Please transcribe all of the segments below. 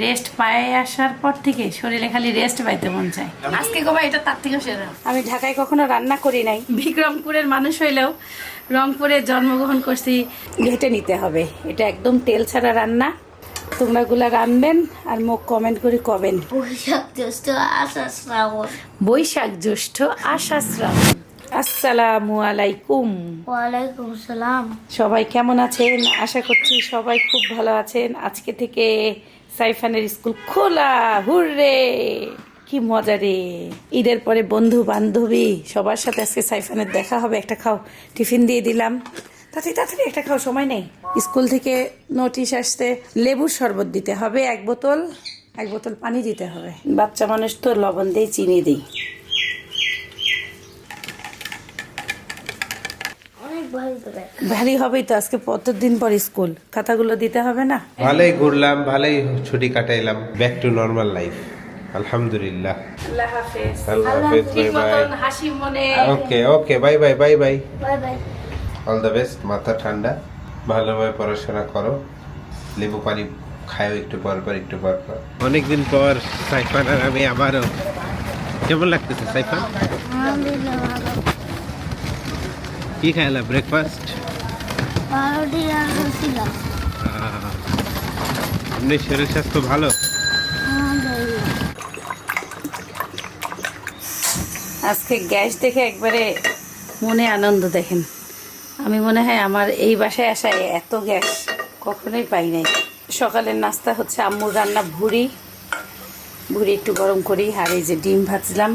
Rest পায়ে আসার পর থেকে শরীরে খালি রেস্ট পাইতে মন চায়। আজকে গোবা এটা তার থেকেও সেরা। আমি ঢাকায় কখনো রান্না করি নাই। বিক্রমপুরের মানুষ হইলেও রংপুরে জন্মগ্রহণ করছি। ঘেটে নিতে হবে। এটা একদম তেল ছাড়া রান্না। তোমরা গুলা রানবেন আর মুখ কমেন্ট করে কবেন। বৈশাখ জ্যৈষ্ঠ আষাঢ় শ্রাবণ। বৈশাখ জ্যৈষ্ঠ আষাঢ় শ্রাবণ। আসসালামু আলাইকুম। ওয়ালাইকুম সালাম সবাই কেমন আছেন? আশা করছি সবাই খুব ভালো আছেন। আজকে থেকে সাইফানের স্কুল খোলা, হুররে! কি মজা রে! ঈদের পরে বন্ধু বান্ধবী সবার সাথে আজকে সাইফানের দেখা হবে। একটা খাও, টিফিন দিয়ে দিলাম। তাড়াতাড়ি তাড়াতাড়ি একটা খাও, সময় নেই। স্কুল থেকে নোটিশ আসতে লেবুর শরবত দিতে হবে, এক বোতল এক বোতল পানি দিতে হবে। বাচ্চা মানুষ তো লবণ দিয়ে চিনি দিই অনেক ভালো করে ভারী হবেই তো আজকে কতদিন পর স্কুল? খাতাগুলো দিতে হবে না? ভালোই ঘুরলাম ভালোই ছুটি কাটাইলাম। ব্যাক টু নর্মাল লাইফ আলহামদুলিল্লাহ। আল্লাহ হাফেজ। আল্লাহ হাফেজ বাই বাই হাসি মনে। Okay okay bye bye bye bye bye bye all the best মাথা ঠান্ডা। ভালোভাবে পড়াশোনা করো। লেবু পানি খাও একটু পর পর একটু পর পর। অনেকদিন পর সাইফান আর আমি আবারও। কেমন লাগতেছে সাইফান? কি খাইলা ব্রেকফাস্ট পাউরুটি এমনি শরীর স্বাস্থ্য ভালো? আলহামদুলিল্লাহ আজকে গ্যাস দেখে একবারে মনে আনন্দ দেখেন। আমি মনে হয় আমার এই বাসায় আসায় এত গ্যাস কখনোই পাই নাই। সকালের নাস্তা হচ্ছে আম্মুর রান্না ভুড়ি। ভুড়ি একটু গরম করি আর এই যে ডিম ভাজলাম।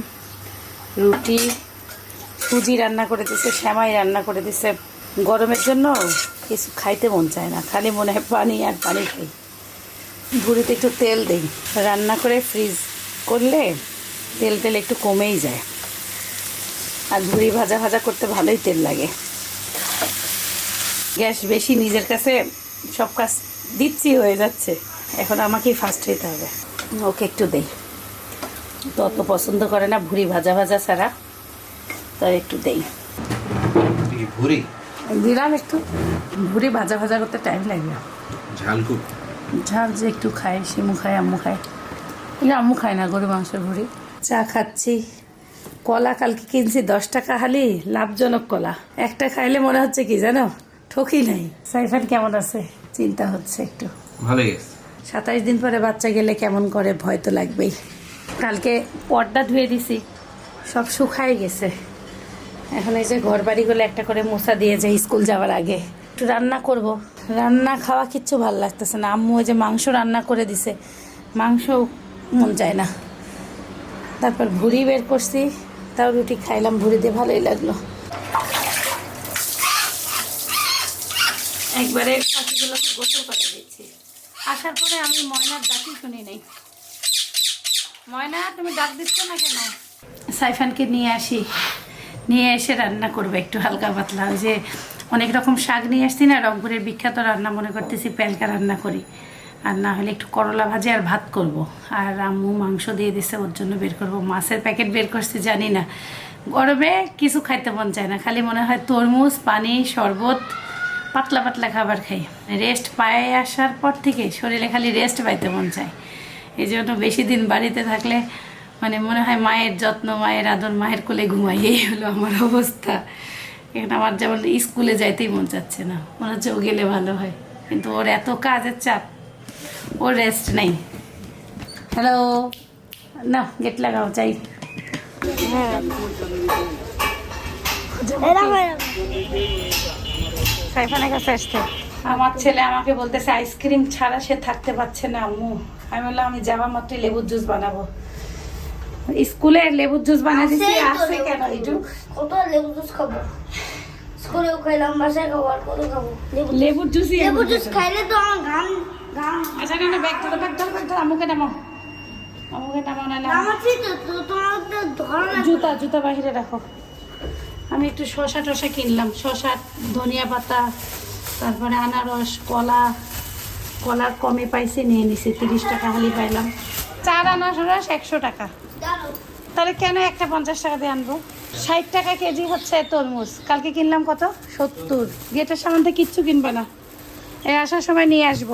রুটি সুজি রান্না করে দিছে শ্যামাই রান্না করে দিছে। গরমের জন্য কিছু খাইতে মন চায় না, খালি মনে হয় পানি আর পানি খাই। ভুড়িতে একটু তেল দিই। রান্না করে ফ্রিজ করলে তেল তেল একটু কমেই যায়। আর ভুড়ি ভাজা ভাজা করতে ভালোই তেল লাগে। গ্যাস বেশি নিজের কাছে সব কাজ দিচ্ছি হয়ে যাচ্ছে। এখন আমাকেই ফার্স্ট হইতে হবে। ওকে একটু দেই। তো অত পছন্দ করে না ভুড়ি ভাজা ভাজা ছাড়া। তার একটু দেই। ভুরি দিলাম একটু। ভুড়ি ভাজা ভাজা করতে টাইম লাগবে ঝাল খুব। ঝাল যে একটু খায় শিমু খায় আম্মু খায়। আম্মু খায় না গরু মাংসের ভুড়ি। চা খাচ্ছি। কলা কালকে কিনছি দশ টাকা হালি লাভজনক কলা। একটা খাইলে মনে হচ্ছে কি জানো? ঠকি নাই। সাইফান কেমন আছে? চিন্তা হচ্ছে একটু। ভালো গেছে সাতাইশ দিন পরে বাচ্চা গেলে কেমন করে ভয় তো লাগবেই। কালকে পর্দা ধুয়ে দিছি। সব শুকাই গেছে। এখন এই যে ঘর বাড়িগুলো একটা করে মোছা দিয়ে যায় স্কুল যাওয়ার আগে, একটু রান্না করব। রান্না খাওয়া কিচ্ছু ভালো লাগতেছে না। আম্মু ওই যে মাংস রান্না করে দিছে। মাংস মন চায় না। তারপর ভুড়ি বের করছি। তাও রুটি খাইলাম, ভুড়ি দিয়ে ভালোই লাগল। একবারে পাখিগুলোকে গোসল করে দিচ্ছি। আসার পরে আমি ময়নার ডাকি শুনি নাই। ময়না, তুমি ডাক দিচ্ছ না কেন? সাইফানকে নিয়ে আসি। নিয়ে এসে রান্না করবে একটু হালকা পাতলা। ওই যে অনেক রকম শাক নিয়ে আসছি না, রংপুরের বিখ্যাত রান্না মনে করতেছি প্যালকা রান্না করি। আর না হলে একটু করলা ভাজি আর ভাত করব। আর আম্মু মাংস দিয়ে দিছে, ওর জন্য বের করব। মাছের প্যাকেট বের করছি, জানি না। গরমে কিছু খাইতে মন চায় না, খালি মনে হয় তরমুজ, পানি, শরবত, পাতলা পাতলা খাবার খাই। রেস্ট পায়ে আসার পর থেকে শরীরে খালি রেস্ট পাইতে মন চায়। এই জন্য বেশি দিন বাড়িতে থাকলে মানে মনে হয় মায়ের যত্ন মায়ের আদর মায়ের কোলে ঘুমাই এই হলো আমার অবস্থা। এখানে আমার যেমন স্কুলে যাইতেই মন চাচ্ছে না। মনে হচ্ছে ও গেলে ভালো হয়। কিন্তু ওর এত কাজের চাপ ওর রেস্ট নেই। হ্যালো না গেট লাগাও চাই সাইফানের কাছে আসতে আমার ছেলে আমাকে বলতেছে আইসক্রিম ছাড়া সে থাকতে পারছে না আম্মু। আমি বললাম আমি যাওয়া মাত্রই লেবুর জুস বানাবো। স্কুলে লেবুর জুস বানিয়ে দিছি আছে লেবুর কেন একটু কত লেবু জুস খাব? স্কুলেও খাইলাম বাসায় খাব আর কত খাব? লেবু জুস। লেবুর জুস খাইলে তো আমার ঘাম ঘাম আচ্ছা না না ব্যাগ ধরো ব্যাগ ধরো ব্যাগ ধরো আম্মুকে নামাও। আম্মুকে নামাও না না ঘামাচ্ছি তো তো তোমার তো ধরো জুতা জুতা বাহিরে রাখো। আমি একটু শশা টশা কিনলাম শশা ধনিয়া পাতা তারপরে আনারস কলা। কলার কমে পাইছি নিয়ে নিছি তিরিশ টাকা হলে পাইলাম। চার আনারস একশো টাকা। তাহলে কেন একটা পঞ্চাশ টাকা দিয়ে আনব? ষাট টাকা কেজি হচ্ছে তরমুজ। কালকে কিনলাম কত? সত্তর। গেটের সামনে থেকে কিচ্ছু কিনবে না। এই আসার সময় নিয়ে আসব।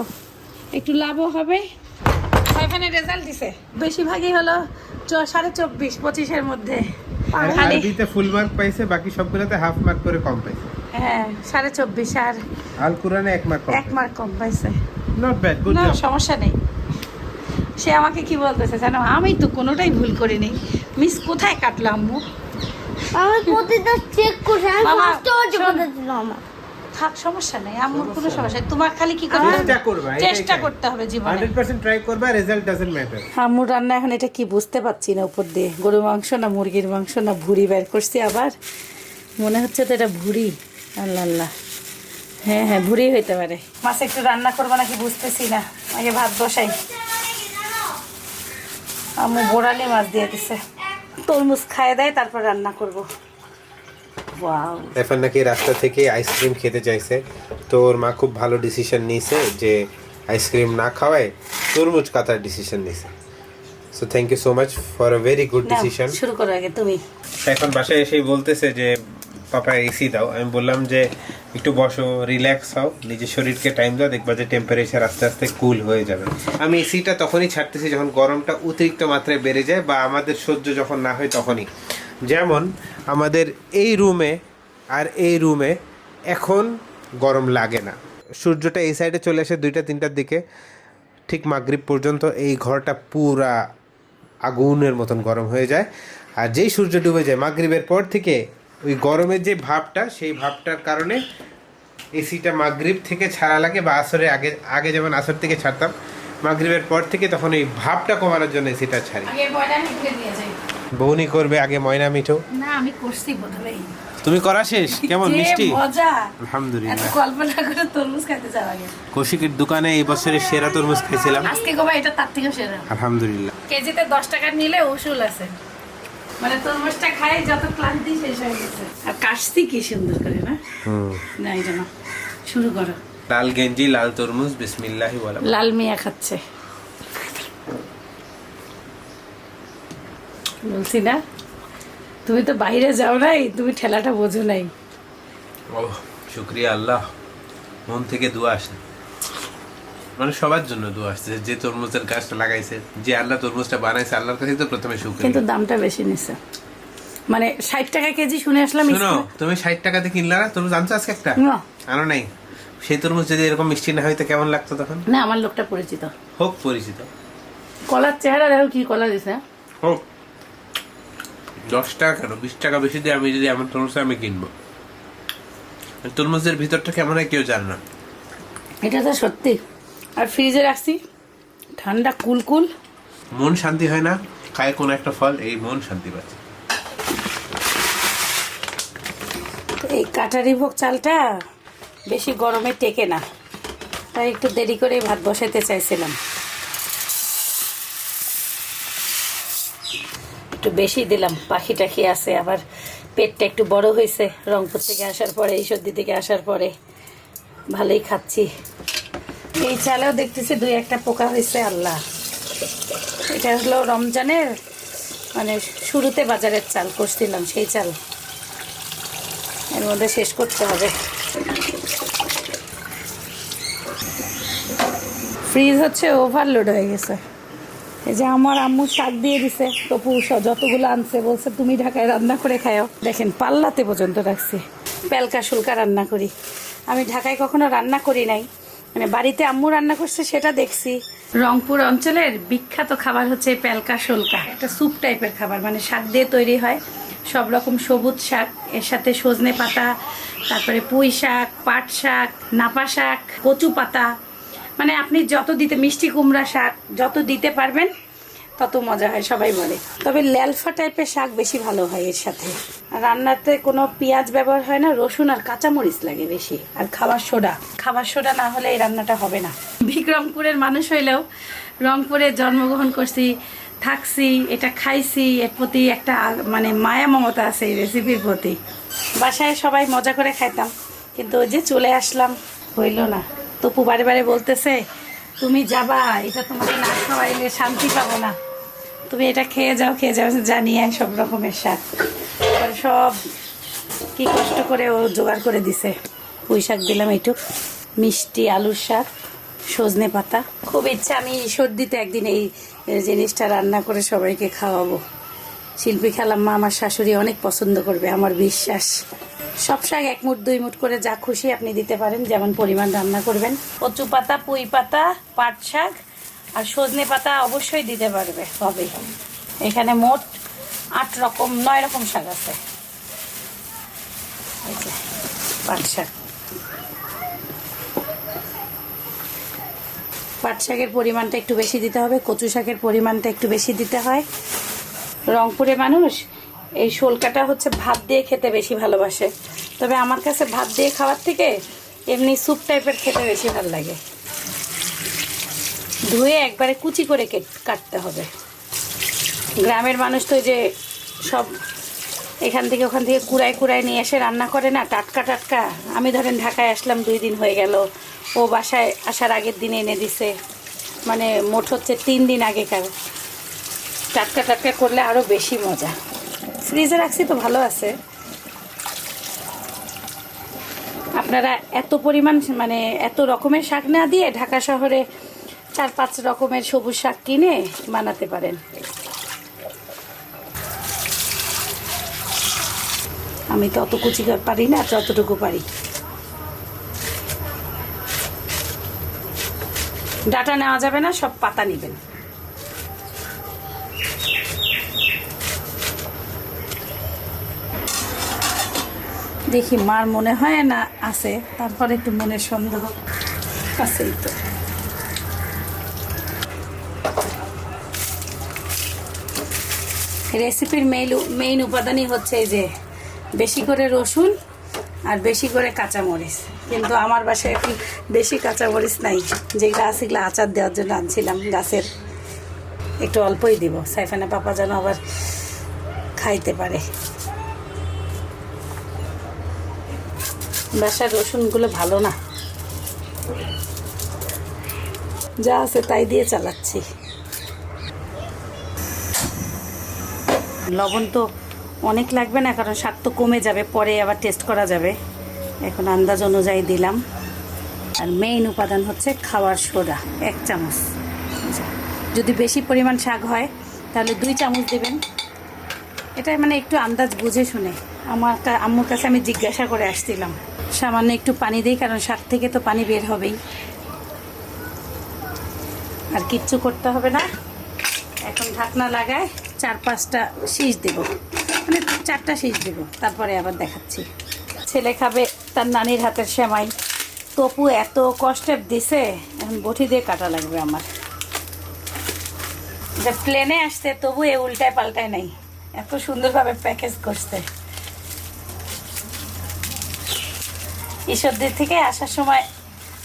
একটু লাভও হবে। এখানে রেজাল্ট দিছে। বেশিরভাগই হলো সাড়ে চব্বিশ পঁচিশের মধ্যে। আর আরবিতে ফুল মার্ক পাইছে বাকি সবগুলোতে হাফ মার্ক করে কম পাইছে। হ্যাঁ সাড়ে চব্বিশ আর আল কোরআনে এক মার্ক এক মার্ক কম পাইছে। নট ব্যাড গুড সমস্যা নেই। সে আমাকে কি বলতেছে জানো? আমি তো কোনোটাই ভুল করিনি। মিস কোথায় কাটলো আম্মু? আমি প্রতিটা চেক করছি। আমি ফার্স্ট হচ্ছে কথা ছিল থাক সমস্যা নেই। আম্মুর কোনো সমস্যা তোমার খালি কি করতে চেষ্টা করতে হবে জীবনে। হান্ড্রেড পার্সেন্ট ট্রাই করবা রেজাল্ট ডাজেন্ট ম্যাটার আম্মুর রান্না এখন এটা কি বুঝতে পারছি না উপর দিয়ে। গরু মাংস না মুরগির মাংস না ভুড়ি বের করছি আবার? মনে হচ্ছে তো এটা ভুড়ি। আল্লাহ আল্লাহ। হ্যাঁ হ্যাঁ ভুড়ি হইতে পারে। মাছ একটু রান্না করব নাকি বুঝতেছি না। আগে ভাত বসাই। আম্মু বোড়ালি মাছ দিয়ে দিছে। তরমুজ খায় দেয় তারপর রান্না করব। ওয়াও। এখন নাকি রাস্তা থেকে আইসক্রিম খেতে চাইছে। তো ওর মা খুব ভালো ডিসিশন নিয়েছে যে আইসক্রিম না খাওয়ায় তরমুজ কাতার ডিসিশন নিয়েছে। So thank you so much for a very good decision শুরু করো আগে তুমি। এখন বাসায় এসেই বলতেছে যে পাপা এসি দাও। আমি বললাম যে, একটু বসো রিল্যাক্স হও, নিজের শরীরকে টাইম দাও, দেখবা যে টেম্পারেচার আস্তে আস্তে কুল হয়ে যাবে। আমি এসিটা তখনই ছাড়তেছি যখন গরমটা অতিরিক্ত মাত্রায় বেড়ে যায় বা আমাদের সহ্য যখন না হয় তখনই। যেমন, আমাদের এই রুমে আর এই রুমে এখন গরম লাগে না। সূর্যটা এই সাইডে চলে আসে দুইটা, তিনটার দিকে। ঠিক মাগরিব পর্যন্ত এই ঘরটা পুরা আগুনের মতন গরম হয়ে যায়। আর যেই সূর্য ডুবে যায়, মাগরিবের পর থেকে ওই গরমের যে ভাবটা সেই ভাবটার কারণে এসিটা মাগরিব থেকে ছাড়া লাগে বা আসরে আগে আগে যেমন আসর থেকে ছাড়তাম মাগরিবের পর থেকে তখন এই ভাবটা কমানোর জন্য এসিটা ছাড়ি। আগে বয়লা মিটকে দিয়ে যাই। বৌনি করবে আগে ময়না মিঠো। না আমি করছি বোধহয়। তুমি করা শেষ? কেমন মিষ্টি? মজা। আলহামদুলিল্লাহ। কল্পনা করে তরমুজ খেতে যাওয়া আগে কৌশিকের দোকানে এই বছরের সেরা তরমুজ খাইছিলাম। আজকে গোবা এটা তার থেকেও সেরা। আলহামদুলিল্লাহ। কেজিতে দশ টাকা নিলে উসুল আছে। মানে তরমুজটা খাই যত ক্লান্তি শেষ হয়ে গেছে। আর কাশছি কি সুন্দর করে না? হুম। না এই জন্য শুরু করো। লাল গেঞ্জি লাল তরমুজ বিসমিল্লাহি বলা লাল মিয়া খাচ্ছে। বলছি না তুমি তো বাইরে যাও নাই তুমি ঠেলাটা বোঝো নাই। ও শুক্রিয়া আল্লাহ মন থেকে দোয়া আসে মানে সবার জন্য দোয়া আসছে যে তরমুজের গাছটা লাগাইছে যে আল্লাহ তরমুজটা বানাইছে আল্লাহর কাছে তো প্রথমে কিন্তু শুক্রিয়া দামটা বেশি নিচ্ছে মানে ষাট টাকা কেজি শুনে আসলাম শোনো তুমি ষাট টাকাতে কিনলা না? তরমুজ আনছো আজকে একটা? না। আনো নাই? সেই তরমুজ যদি এরকম মিষ্টি না হইতো কেমন লাগতো তখন? না আমার লোকটা পরিচিত। হোক পরিচিত। কলার চেহারা দেখো কি কলা দিছে। হোক। দশ টাকা কেন? বিশ টাকা বেশি দিয়ে আমি যদি এমন তরমুজ আমি কিনবো। তরমুজের ভিতরটা কেমন হয় কেউ জানে না। এটা তো সত্যি। আর ফ্রিজে রাখছি। ঠান্ডা কুলকুল মন শান্তি হয় না খায় কোন একটা ফল এই মন শান্তি পাচ্ছে। এই কাটারি ভোগ চালটা বেশি গরমে টেকে না। তাই একটু দেরি করে ভাত বসাতে চাইছিলাম। একটু বেশি দিলাম পাখি টাখি আছে আবার পেটটা একটু বড় হয়েছে। রংপুর থেকে আসার পরে এই সর্দি থেকে আসার পরে। ভালোই খাচ্ছি। এই চালেও দেখতেছি দুই একটা পোকা হয়েছে, আল্লাহ। এটা হলো রমজানের মানে শুরুতে বাজারের চাল করছিলাম সেই চাল। এর মধ্যে শেষ করতে হবে। ফ্রিজ হচ্ছে ওভারলোড হয়ে গেছে। এই যে আমার আম্মু শাক দিয়ে দিছে, তপু যতগুলো আনছে, বলছে, তুমি ঢাকায় রান্না করে খাও দেখেন, পাল্লাতে পর্যন্ত রাখছি। পেলকা শুল্কা রান্না করি। আমি ঢাকায় কখনো রান্না করি নাই। মানে বাড়িতে আম্মু রান্না করছে, সেটা দেখছি। রংপুর অঞ্চলের বিখ্যাত খাবার হচ্ছে প্যালকা শোলকা। একটা স্যুপ টাইপের খাবার মানে শাক দিয়ে তৈরি হয়। সব রকম সবুজ শাক, এর সাথে সজনে পাতা, তারপরে পুঁই শাক, পাট শাক, নাপা শাক, কচু পাতা। মানে আপনি যত দিতে, মিষ্টি কুমড়া শাক, যত দিতে পারবেন তত মজা হয়, সবাই বলে। তবে ল্যালফা টাইপের শাক বেশি ভালো হয় এর সাথে। রান্নাতে কোনো পেঁয়াজ ব্যবহার হয় না, রসুন আর কাঁচামরিচ লাগে বেশি। আর খাবার সোডা খাবার সোডা না হলে এই রান্নাটা হবে না। বিক্রমপুরের মানুষ হইলেও রংপুরে জন্মগ্রহণ করছি, থাকছি, এটা খাইছি, এর প্রতি একটা মানে মায়া মমতা আছে এই রেসিপির প্রতি। বাসায় সবাই মজা করে খাইতাম, কিন্তু যে চলে আসলাম, হইল না। তপু বারে বারে বলতেছে তুমি যাবা, এটা তোমাকে না খাওয়াইলে শান্তি পাবো না। তুমি এটা খেয়ে যাও খেয়ে যাও জানিয়ে সব রকমের শাক সব কি কষ্ট করে ও জোগাড় করে দিছে। পুঁই শাক দিলাম একটু, মিষ্টি আলুর শাক, সজনে পাতা। খুব ইচ্ছা, আমি সর্দিতে একদিন এই জিনিসটা রান্না করে সবাইকে খাওয়াবো। শিল্পী খেলাম্মা আমার শাশুড়ি অনেক পছন্দ করবে, আমার বিশ্বাস। সব শাক এক মুঠ, দুই মুঠ করে যা খুশি আপনি দিতে পারেন, যেমন পরিমাণ রান্না করবেন। কচু পাতা, পুঁই পাতা, পাট শাক আর সজনে পাতা অবশ্যই দিতে পারবে, হবে। এখানে মোট আট রকম, নয় রকম শাক আছে। পাট শাক। পাট শাকের পরিমাণটা একটু বেশি দিতে হবে, কচু শাকের পরিমাণটা একটু বেশি দিতে হয়। রংপুরে মানুষ এই শোলকাটা হচ্ছে ভাত দিয়ে খেতে বেশি ভালোবাসে। তবে আমার কাছে ভাত দিয়ে খাওয়ার থেকে এমনি স্যুপ টাইপের খেতে বেশি ভালো লাগে। ধুয়ে একবারে কুচি করে কেট- কাটতে হবে। গ্রামের মানুষ তো যে সব এখান থেকে ওখান থেকে কুড়ায় কুড়ায় নিয়ে এসে রান্না করে না, টাটকা টাটকা। আমি ধরেন ঢাকায় আসলাম, দুই দিন হয়ে গেল। ও বাসায় আসার আগের দিন এনে দিছে। মানে মোট হচ্ছে তিন দিন আগেকার। টাটকা টাটকা করলে আরও বেশি মজা। ফ্রিজে রাখছি তো, ভালো আছে। আপনারা এত পরিমাণ মানে এত রকমের শাক না দিয়ে ঢাকা শহরে চার পাঁচ রকমের সবুজ শাক কিনে বানাতে পারেন। আমি তো অত কুচি পারি না, যতটুকু পারি। ডাটা নেওয়া যাবে না, সব পাতা নেবেন। দেখি মার মনে হয় না আছে, তারপরে একটু মনের সন্দেহ আছেই তো। রেসিপির মেইন মেইন উপাদানই হচ্ছে এই যে বেশি করে রসুন আর বেশি করে কাঁচামরিচ। কিন্তু আমার বাসায় একটু বেশি কাঁচামরিচ নাই, যেগুলো আছে এগুলো আচার দেওয়ার জন্য আনছিলাম, গাছের একটু অল্পই দিব। সাইফানা পাপা যেন আবার খাইতে পারে। বাসার রসুনগুলো ভালো না। যা আছে তাই দিয়ে চালাচ্ছি। লবণ তো অনেক লাগবে না, কারণ স্বাদ তো কমে যাবে, পরে আবার টেস্ট করা যাবে। এখন আন্দাজ অনুযায়ী দিলাম। আর মেইন উপাদান হচ্ছে খাওয়ার সোডা, এক চামচ। যদি বেশি পরিমাণ শাক হয়, তাহলে দুই চামচ দেবেন। এটা মানে একটু আন্দাজ বুঝে শুনে। আমার আম্মুর কাছে আমি জিজ্ঞাসা করে আসছিলাম। সামান্য একটু পানি দিই, কারণ শাক থেকে তো পানি বের হবেই। আর কিচ্ছু করতে হবে না। এখন ঢাকনা লাগায় চার পাঁচটা শীষ দেব। মানে চারটা শীষ দেব, তারপরে আবার দেখাচ্ছি। ছেলে খাবে তার নানির হাতের সেমাই। তপু এত কষ্টে দিছে, এখন বটি দিয়ে কাটা লাগবে আমার। যে প্লেনে আসছে, তবু এ উল্টায় পাল্টায় নাই। এত সুন্দরভাবে প্যাকেজ করছে। ঈশ্বরদের থেকে আসার সময়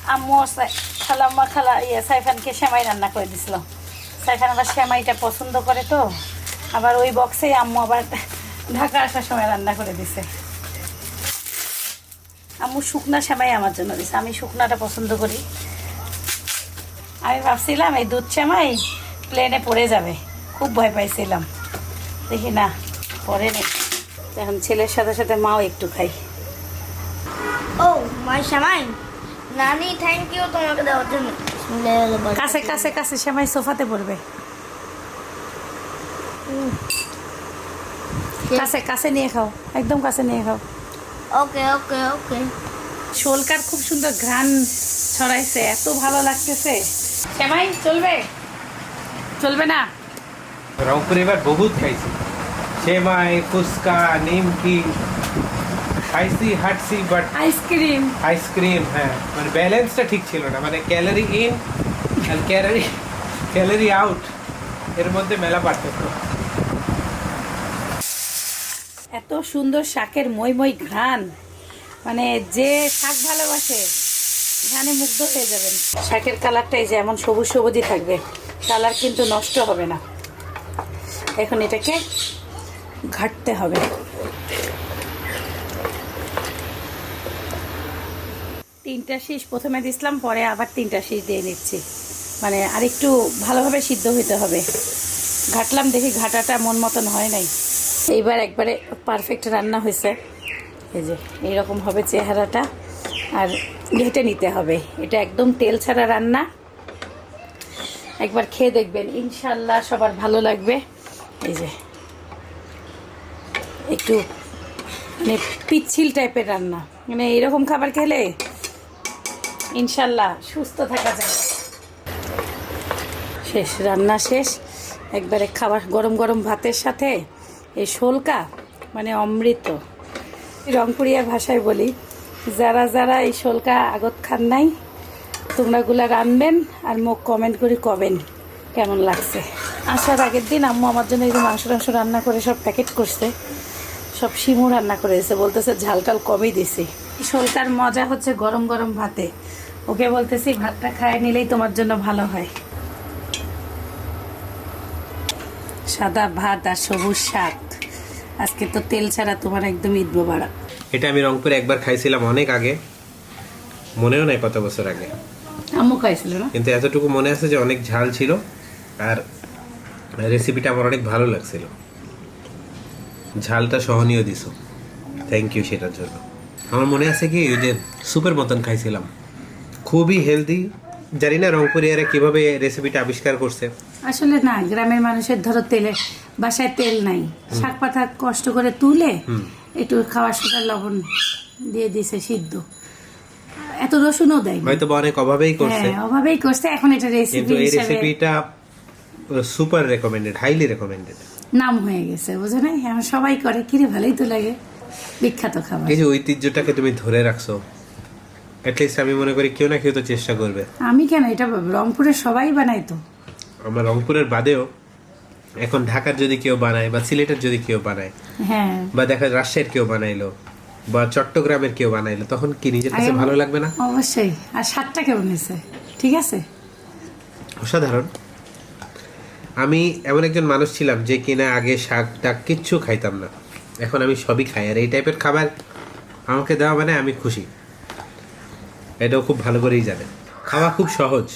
আম্মু খালাম্মা খালা ইয়ে সাইফানকে সেমাই রান্না করে দিছিল। সাইফান আবার সেমাইটা পছন্দ করে তো। আবার ওই বক্সেই আম্মু আবার ঢাকা আসার সময় রান্না করে দিছে। আম্মু শুকনা সেমাই আমার জন্য দিছে। আমি শুকনাটা পছন্দ করি। আমি ভাবছিলাম এই দুধ সেমাই প্লেনে পড়ে যাবে। খুব ভয় পাইছিলাম। দেখি না পরে নেই। এখন ছেলের সাথে সাথে মাও একটু খাই ও মাই শ্যামাই নানি থ্যাংক ইউ তোমাকে দেওয়ার জন্য। কাছে কাছে কাছে সেমাই সোফাতে পড়বে। কাছে কাছে নিয়ে খাও একদম কাছে নিয়ে খাও। ওকে ওকে ওকে শোলকার খুব সুন্দর ঘ্রাণ ছড়াইছে এত ভালো লাগতেছে। শ্যামাই চলবে? চলবে না? রংপুরে এবার বহুত খাইছি। সেমাই ফুচকা নিমকি খাইছি হাঁটছি বাট আইসক্রিম আইসক্রিম হ্যাঁ। মানে ব্যালেন্সটা ঠিক ছিল না। মানে ক্যালারি ইন আর ক্যালারি ক্যালারি আউট এর মধ্যে মেলা পার্থক্য। এত সুন্দর শাকের মই মই ঘ্রাণ। মানে যে শাক ভালোবাসে ঘ্রাণে মুগ্ধ হয়ে যাবেন। শাকের কালারটাই যেমন সবুজ সবুজই থাকবে কালার কিন্তু নষ্ট হবে না। এখন এটাকে ঘাটতে হবে। তিনটা শীষ প্রথমে দিছিলাম, পরে আবার তিনটা শীষ দিয়ে নিচ্ছি। মানে আরেকটু ভালোভাবে সিদ্ধ হইতে হবে। ঘাটলাম দেখি ঘাটাটা মন মতন হয় নাই। এইবার একবারে পারফেক্ট রান্না হয়েছে। এই যে, এইরকম হবে চেহারাটা। আর ঘেটে নিতে হবে। এটা একদম তেল ছাড়া রান্না। একবার খেয়ে দেখবেন। ইনশাল্লাহ সবার ভালো লাগবে। এই যে, একটু মানে পিচ্ছিল টাইপের রান্না। মানে এরকম খাবার খেলে ইনশাল্লাহ সুস্থ থাকা যায়। শেষ, রান্না শেষ। একবারে খাবার, গরম গরম ভাতের সাথে এই শোলকা মানে অমৃত। রংপুরিয়ার ভাষায় বলি, যারা যারা এই শোলকা আগত খান নাই, তোমরাগুলা রানবেন আর মুখ কমেন্ট করে কবেন কেমন লাগছে। আসার আগের দিন আম্মু আমার জন্য এই যে মাংস টাংস রান্না করে সব প্যাকেট করছে, সব শিমু রান্না করে দিয়েছে বলতেছে ঝাল টাল কমই দিছি। শোলকার মজা হচ্ছে গরম গরম ভাতে। ওকে বলতেছি ভাতটা খায় নিলেই তোমার জন্য ভালো হয়। সাদা ভাত আর সবুজ শাক। আজকে তো তেল ছাড়া তোমার একদম ঈদ বাড়া এটা আমি রংপুরে একবার খাইছিলাম অনেক আগে। মনেও নাই কত বছর আগে। আম্মু খাইছিল না? কিন্তু এতটুকু মনে আছে যে অনেক ঝাল ছিল আর রেসিপিটা আমার অনেক ভালো লাগছিল। ঝালটা সহনীয় দিছো। থ্যাংক ইউ সেটার জন্য। আমার মনে আছে কি ওই যে সুপের মতন খাইছিলাম। খুবই হেলদি জানি না রংপুরিয়ারা কীভাবে রেসিপিটা আবিষ্কার করছে। আসলে না গ্রামের মানুষের ধরো তেলে বাসায় তেল নাই। শাক পাতা কষ্ট করে তুলে একটু খাওয়ার সোডা লবণ দিয়ে দিছে সিদ্ধ। এত রসুনও দেয় হয়তো অনেক অভাবেই করছে। হ্যাঁ অভাবেই করছে। এখন এটা কিন্তু রেসিপি এই রেসিপিটা সুপার রেকমেন্ডেড হাইলি রেকমেন্ডেড নাম হয়ে গেছে বুঝো না এখন সবাই করে কিরে ভালোই তো লাগে। বিখ্যাত খাবার। এই যে ঐতিহ্যটাকে তুমি ধরে রাখছো অ্যাটলিস্ট আমি মনে করি কেউ না কেউ তো চেষ্টা করবে। আমি কেন? এটা রংপুরের সবাই বানাই তো। আমার রংপুরের বাদেও এখন ঢাকার যদি কেউ বানায় বা সিলেটের যদি কেউ বানায় হ্যাঁ। বা দেখা রাজশাহীর কেউ বানাইলো বা চট্টগ্রামের কেউ বানাইলো তখন কি নিজের কাছে ভালো লাগবে না? অবশ্যই। আর স্বাদটা কেমন হয়েছে? ঠিক আছে? অসাধারণ। আমি এমন একজন মানুষ ছিলাম যে কিনা আগে শাক টাক কিচ্ছু খাইতাম না। এখন আমি সবই খাই আর এই টাইপের খাবার আমাকে দেওয়া মানে আমি খুশি। এটাও খুব ভালো করেই জানে। খাওয়া খুব সহজ।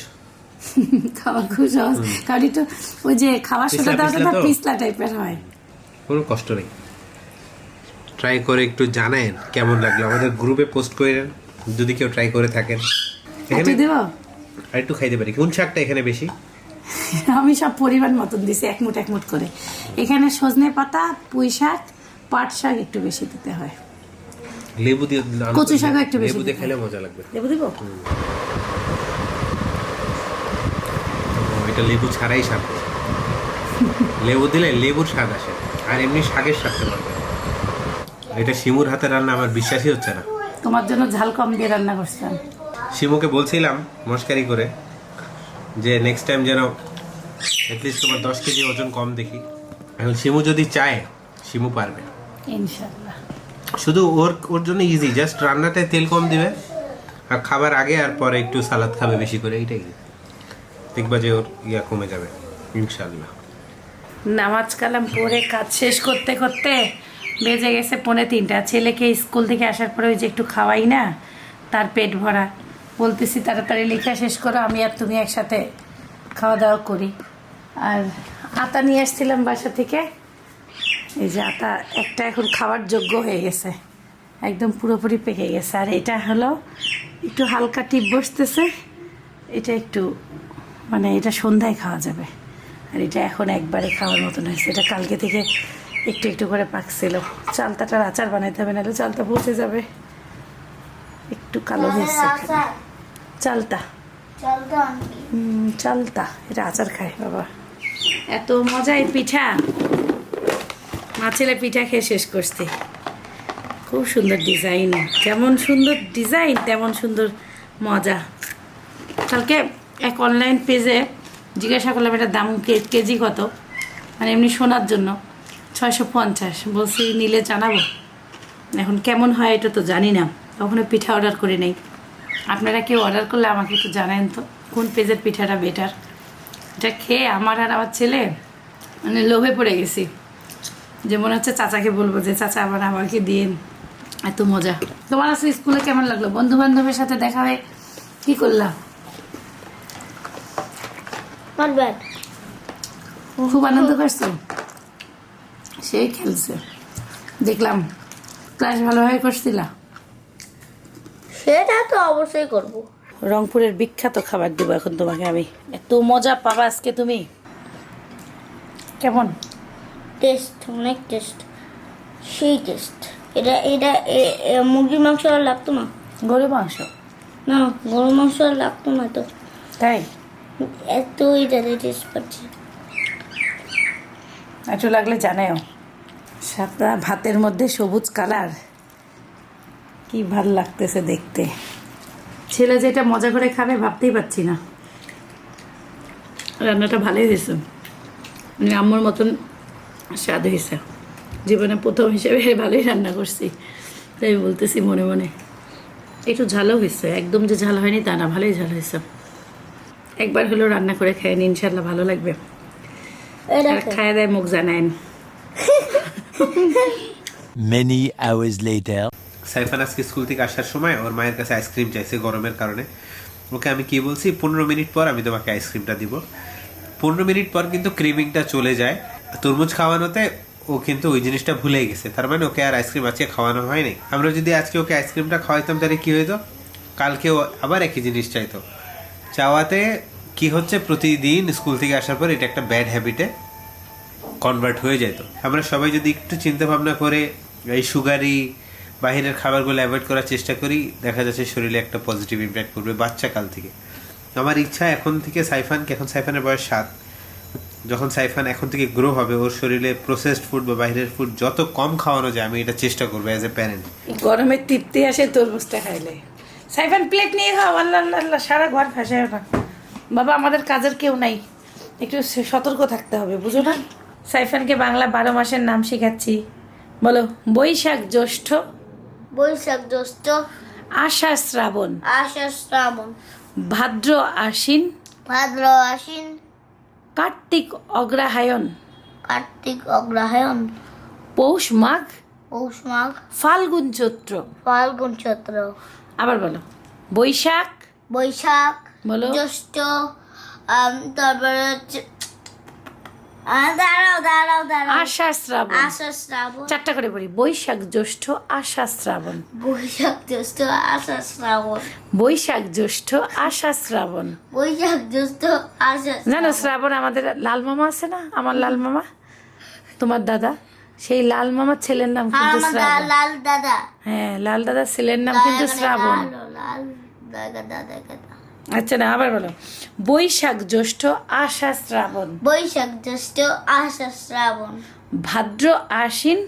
খাওয়া খুব সহজ। কারণ একটু ওই যে খাওয়ার পিছলা দেওয়াটা পিছলা তো? তো? টাইপের হয়। কোনো কষ্ট নেই। ট্রাই করে একটু জানায়েন কেমন লাগল। আমাদের গ্রুপে পোস্ট করে যদি কেউ ট্রাই করে থাকেন। এখানে দেবো? আর একটু খাইতে পারি। কোন শাকটা এখানে বেশি? আমি সব পরিমাণ মতন দিছি এক মুঠ এক মুঠ করে। এখানে সজনে পাতা পুঁই শাক পাট শাক একটু বেশি দিতে হয়। লেবু দিয়ে কচু শাকও একটু বেশি লেবু দিয়ে খেলে মজা লাগবে। দেবো? দিব এটা লেবু ছাড়াই স্বাদ লেবু দিলে লেবুর স্বাদ আসে। আর এমনি শাকের পারবে এটা শিমুর হাতে রান্না আমার বিশ্বাসই হচ্ছে না। তোমার জন্য ঝাল কম দিয়ে রান্না করছিলাম। শিমুকে বলছিলাম মস্কারি করে যে নেক্সট টাইম যেন অ্যাটলিস্ট তোমার দশ কেজি ওজন কম দেখি। এখন শিমু যদি চায় শিমু পারবে। শুধু ওর ওর জন্য ইজি জাস্ট রান্নাটায় তেল কম দিবে আর খাবার আগে আর পরে একটু সালাদ খাবে বেশি করে এইটাই। দেখবা যে ওর ইয়া কমে যাবে ইনশাল্লাহ নামাজ কালাম পড়ে কাজ শেষ করতে করতে বেজে গেছে পৌনে তিনটা। ছেলেকে স্কুল থেকে আসার পরে ওই যে একটু খাওয়াই না তার পেট ভরা। বলতেছি তাড়াতাড়ি লেখা শেষ করো আমি আর তুমি একসাথে খাওয়া দাওয়া করি। আর আটা নিয়ে আসছিলাম বাসা থেকে। এই যে আটা একটা এখন খাওয়ার যোগ্য হয়ে গেছে। একদম পুরোপুরি পেকে গেছে। আর এটা হলো একটু হালকা টিপ বসতেছে এটা একটু মানে এটা সন্ধ্যায় খাওয়া যাবে। আর এটা এখন একবারে খাওয়ার মতন হয়েছে। এটা কালকে থেকে একটু একটু করে পাকছিল। চালতাটার আচার বানাইতে হবে নাহলে চালটা পচে যাবে। একটু কালো হয়েছে। চালতা। চালতা এটা আচার খায় বাবা। এত মজা এই পিঠা। মা ছেলে পিঠা খেয়ে শেষ করছে। খুব সুন্দর ডিজাইন, যেমন সুন্দর ডিজাইন, তেমন সুন্দর মজা। কালকে এক অনলাইন পেজে জিজ্ঞাসা করলাম এটার দাম কেজি কত? মানে এমনি শোনার জন্য, ছয়শো পঞ্চাশ। বলছি, নিলে জানাব। এখন কেমন হয় এটা তো জানি না। কখনো পিঠা অর্ডার করে নেই। আপনারা কেউ অর্ডার করলে আমাকে একটু জানেন তো, কোন পেজের পিঠাটা বেটার এটা খেয়ে আমার আর আমার ছেলে মানে লোভে পড়ে গেছি। যে মনে হচ্ছে চাচাকে বলব যে চাচা আবার আমাকে দিন। এত মজা। তোমার আজকে স্কুলে কেমন লাগল? বন্ধু বান্ধবের সাথে দেখা হয়ে কি করলাম? খুব আনন্দ করছ? সেই খেলছে। দেখলাম ক্লাস ভালোভাবে করছিলা। সেটা তো অবশ্যই করব। রংপুরের বিখ্যাত খাবার দেবো এখন তোমাকে আমি। এত মজা পাবা আজকে তুমি। কেমন? টেস্ট অনেক টেস্ট সেই টেস্ট এটা এটা মুরগির মাংস আর লাগতো না। গরু মাংস? না গরু মাংস আর লাগতো না তো। তাই? এত এটাতে টেস্ট পাচ্ছি। একটু লাগলে জানাও সাতটা ভাতের মধ্যে সবুজ কালার। কি ভালো লাগতেছে দেখতে। ছেলে যেটা মজা করে খাবে ভাবতেই পারছি না। রান্নাটা ভালোই হয়েছে। মানে আম্মুর মতন স্বাদ হয়েছে। জীবনে প্রথম হিসেবে ভালোই রান্না করছি। তাই বলতেছি মনে মনে। একটু ঝালও হয়েছে। একদম যে ঝাল হয়নি তা না ভালোই ঝাল হয়েছে। একবার হলেও রান্না করে খাই নি ইনশাল্লাহ ভালো লাগবে। আর খায় দেয় মুখ জানায় Many hours later. সাইফান আজকে স্কুল থেকে আসার সময় ওর মায়ের কাছে আইসক্রিম চাইছে গরমের কারণে। ওকে আমি কি বলছি? পনেরো মিনিট পর আমি তোমাকে আইসক্রিমটা দিব। পনেরো মিনিট পর কিন্তু ক্রিমিংটা চলে যায়। তরমুজ খাওয়ানোতে ও কিন্তু ওই জিনিসটা ভুলে গেছে। তার মানে ওকে আর আইসক্রিম আজকে খাওয়ানো হয়নি। আমরা যদি আজকে ওকে আইসক্রিমটা খাওয়াইতাম তাহলে কি হইতো? কালকে ও আবার একই জিনিস চাইতো। চাওয়াতে কি হচ্ছে? প্রতিদিন স্কুল থেকে আসার পর এটা একটা ব্যাড হ্যাবিটে কনভার্ট হয়ে যেত আমরা সবাই যদি একটু চিন্তা ভাবনা করে এই সুগারি বাহিরের খাবারগুলো অ্যাভয়েড করার চেষ্টা করি, দেখা যাচ্ছে শরীরে একটা পজিটিভ ইম্প্যাক্ট করবে বাচ্চাকাল থেকে। আমার ইচ্ছা এখন থেকে সাইফানকে, এখন সাইফানের বয়স সাত। যখন সাইফান এখন থেকে গ্রো হবে ওর শরীরে প্রসেসড ফুড বা বাইরের ফুড যত কম খাওয়ানো যায় আমি এটা চেষ্টা করব অ্যাজ এ প্যারেন্ট গরমের তৃপ্তি আসে তরমুজটা খাইলে। সাইফান প্লেট নিয়ে খাও আল্লাহ আল্লাহ আল্লাহ সারা ঘর ফাঁসায় না। বাবা আমাদের কাজের কেউ নাই। একটু সতর্ক থাকতে হবে বুঝো না? সাইফানকে বাংলা বারো মাসের নাম শেখাচ্ছি। বলো বৈশাখ জ্যৈষ্ঠ। বৈশাখ জ্যৈষ্ঠ। আষাঢ় শ্রাবণ। আষাঢ় শ্রাবণ। ভাদ্র আশ্বিন। ভাদ্র আশ্বিন। কার্তিক অগ্রহায়ণ। কার্তিক অগ্রহায়ণ। পৌষ মাঘ। পৌষ মাঘ। ফাল্গুন চৈত্র। ফাল্গুন চৈত্র। আবার বলো। বৈশাখ। বৈশাখ। বলো। জ্যৈষ্ঠ। তারপরে হচ্ছে আষাঢ় শ্রাবণ। আষাঢ় শ্রাবণ। চারটা করে বলি। বৈশাখ জ্যৈষ্ঠ আষাঢ় শ্রাবণ। বৈশাখ জ্যৈষ্ঠ আষাঢ় শ্রাবণ। বৈশাখ জ্যৈষ্ঠ আষাঢ় শ্রাবণ। বৈশাখ জ্যৈষ্ঠ আষাঢ় জানো শ্রাবণ আমাদের লাল মামা আছে না? আমার লাল মামা? তোমার দাদা? সেই লাল মামার ছেলের নাম কিন্তু শ্রাবণ। লাল দাদা। হ্যাঁ লাল দাদার ছেলের নাম কিন্তু শ্রাবণ। লাল, দাদা দাদা দাদা। আচ্ছা না আবার বলো। বৈশাখ জ্যৈষ্ঠ আষাঢ় শ্রাবণ। বৈশাখ জ্যৈষ্ঠ আষাঢ় শ্রাবণ। ভাদ্র আশ্বিন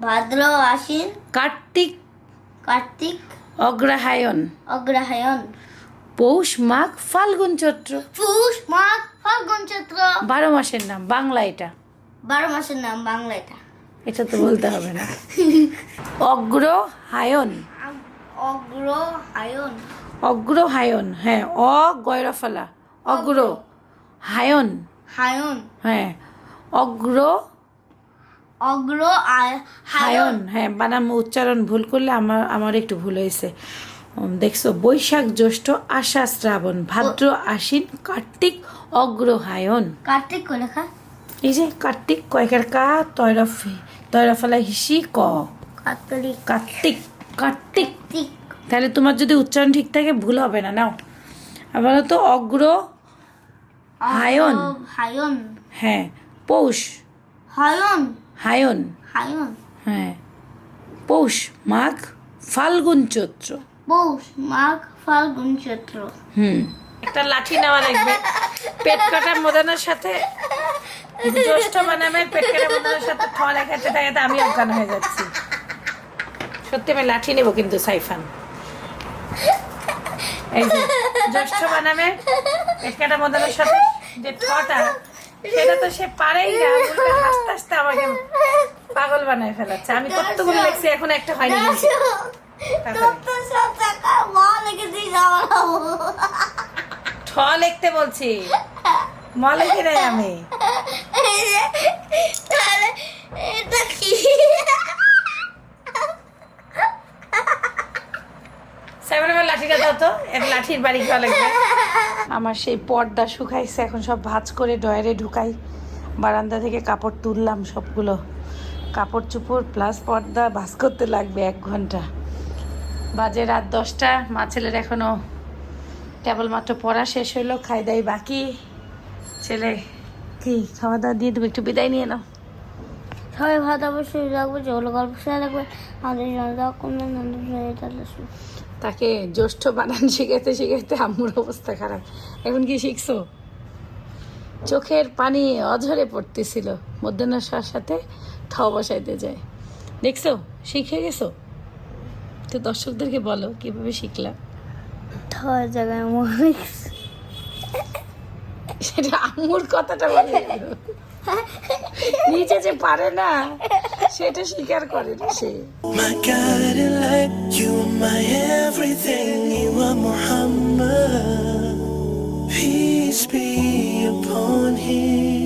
ভাদ্র আশ্বিন কার্তিক কার্তিক অগ্রহায়ণ। অগ্রহায়ণ। পৌষ মাঘ ফাল্গুন চৈত্র। পৌষ মাঘ ফাল্গুন চৈত্র। বারো মাসের নাম বাংলা এটা। বারো মাসের নাম বাংলা এটা। এটা তো বলতে হবে না। অগ্রহায়ণ। অগ্রহায়ণ। অগ্রহায়ণ হ্যাঁ অ গয়রফলা অগ্র হায়ন। হায়ন। হ্যাঁ অগ্র অগ্র হায়ন হ্যাঁ বানাম উচ্চারণ ভুল করলে আমার আমার একটু ভুল হয়েছে। দেখছ বৈশাখ জ্যৈষ্ঠ আষাঢ় শ্রাবণ ভাদ্র আশ্বিন কার্তিক অগ্রহায়ণ কার্তিক লেখা? এই যে কার্তিক কয়েকের কা তৈরফ তৈরফলা হিসি ক। কার্তিক কার্তিক। কার্তিক। তাহলে তোমার যদি উচ্চারণ ঠিক থাকে ভুল হবে না। নাও। আবার তো অগ্র হায়ন। হায়ন। হ্যাঁ। পৌষ। হায়ন। হায়ন। হায়ন। হ্যাঁ। পৌষ মাঘ ফাল্গুন চৈত্র। পৌষ মাঘ ফাল্গুন চৈত্র। হুম। একটা লাঠি নেওয়া লাগবে। পেট কাটা মোদানোর সাথে জ্যৈষ্ঠ বানামের পেট কাটা মোদানোর সাথে থ লেখাতে থাকাতে আমি অজ্ঞান হয়ে যাচ্ছি। সত্যি আমি লাঠি নেব কিন্তু সাইফান। এই যে জ্যৈষ্ঠ বানামে পেট কাটা মোদানোর সাথে যে ঠটা সেটা তো সে পারেই না। উল্টো হাসতে হাসতে আমাকে পাগল বানায় ফেলাচ্ছে। আমি কতগুলো লেখছি এখন একটা হয়নি ঠ লিখতে বলছি। ম লিখি নাই আমি। এটা কি? আমার লাঠিটা দাও তো এর লাঠির বাড়ি খাওয়া লাগবে। আমার সেই পর্দা শুকাইছে এখন সব ভাঁজ করে ডয়ারে ঢুকাই। বারান্দা থেকে কাপড় তুললাম সবগুলো। কাপড় চুপড় প্লাস পর্দা ভাজ করতে লাগবে এক ঘণ্টা। বাজে রাত দশটা মা ছেলের এখনও কেবলমাত্র পড়া শেষ হইল খাই দাই বাকি। ছেলে কি খাওয়া দাওয়া দিয়ে তুমি একটু বিদায় নিয়ে নাও। সবাই ভাত অবশ্যই রাখব যেগুলো গল্প শোনা লাগবে আমাদের জন্য দোয়া করবেন তাকে জ্যৈষ্ঠ বানান শিখাইতে শিখাইতে আম্মুর অবস্থা খারাপ। এখন কি শিখছো? চোখের পানি অঝরে পড়তেছিল। মধ্যাহ্নসার সাথে ঠ বসাইতে যায়। দেখছ? শিখে গেছো? তো দর্শকদেরকে বলো কীভাবে শিখলাম জায়গায় সেটা আম্মুর কথাটা বলে। নিজে যে পারে না সেটা স্বীকার করে না সে. Peace be upon him.